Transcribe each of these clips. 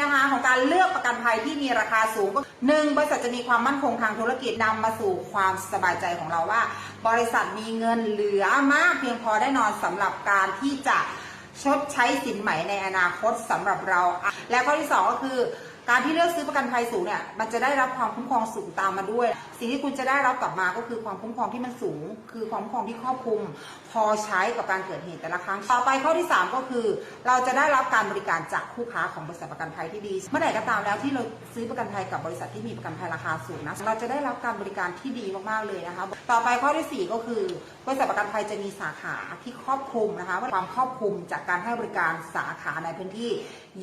นะคะของการเลือกประกันภัยที่มีราคาสูงก็หนึ่งบริษัทจะมีความมั่นคงทางธุรกิจนำมาสู่ความสบายใจของเราว่า บริษัทมีเงินเหลือมากเพียงพอได้นอนสำหรับการที่จะชดใช้สินใหม่ในอนาคตสำหรับเรา และข้อที่สองก็คือ การที่เลือกซื้อประกันภัยสูงเนี่ย มันจะได้รับความคุ้มครองสูงตามมาด้วย สิ่งที่คุณจะได้รับกลับมาก็คือความคุ้มครองที่มันสูง คือความคุ้มครองที่ครอบคลุม พอใช้กับการเกิดเหตุแต่ละครั้ง ต่อไปข้อที่ 3 ก็คือ เราจะได้รับการบริการจากคู่ค้าของบริษัทประกันภัยที่ดี เมื่อไหร่ก็ตามแล้วที่เราซื้อประกันภัยกับบริษัทที่มีประกันภัยราคาสูงนะ เราจะได้รับการบริการที่ดีมากๆเลยนะคะ ต่อไปข้อทีสี่4 ก็คือบริษัทประกันภัยจะมีสาขาที่ครอบคลุมนะคะความครอบคลุมจากการให้บริการสาขาในพื้นที่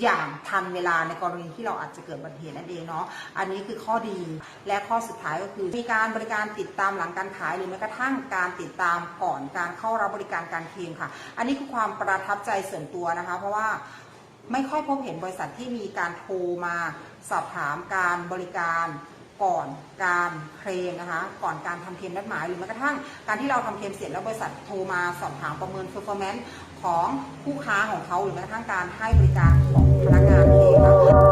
อย่างทันเวลาในกรณีที่เราอาจจะเกิดอุบัติเหตุนั่นเองเนาะอันนี้คือข้อดีและข้อสุดท้ายก็คือ มีการบริการติดตามหลังการขายหรือแม้กระทั่งการติดตามก่อนการเข้ารับบริการการเคลมค่ะ อันนี้คือความประทับใจส่วนตัวนะคะ เพราะว่าไม่ค่อยพบเห็นบริษัทที่มีการโทรมาสอบถามการบริการก่อนการเคลมนะคะ ก่อนการทำเคลมนัดหมายหรือแม้กระทั่งการที่เราทำเคลมเสร็จแล้วบริษัทโทรมาสอบถามประเมิน performance ของผู้ค้าของเขาหรือแม้กระทั่งการให้บริการของพนักงานเคลมค่ะ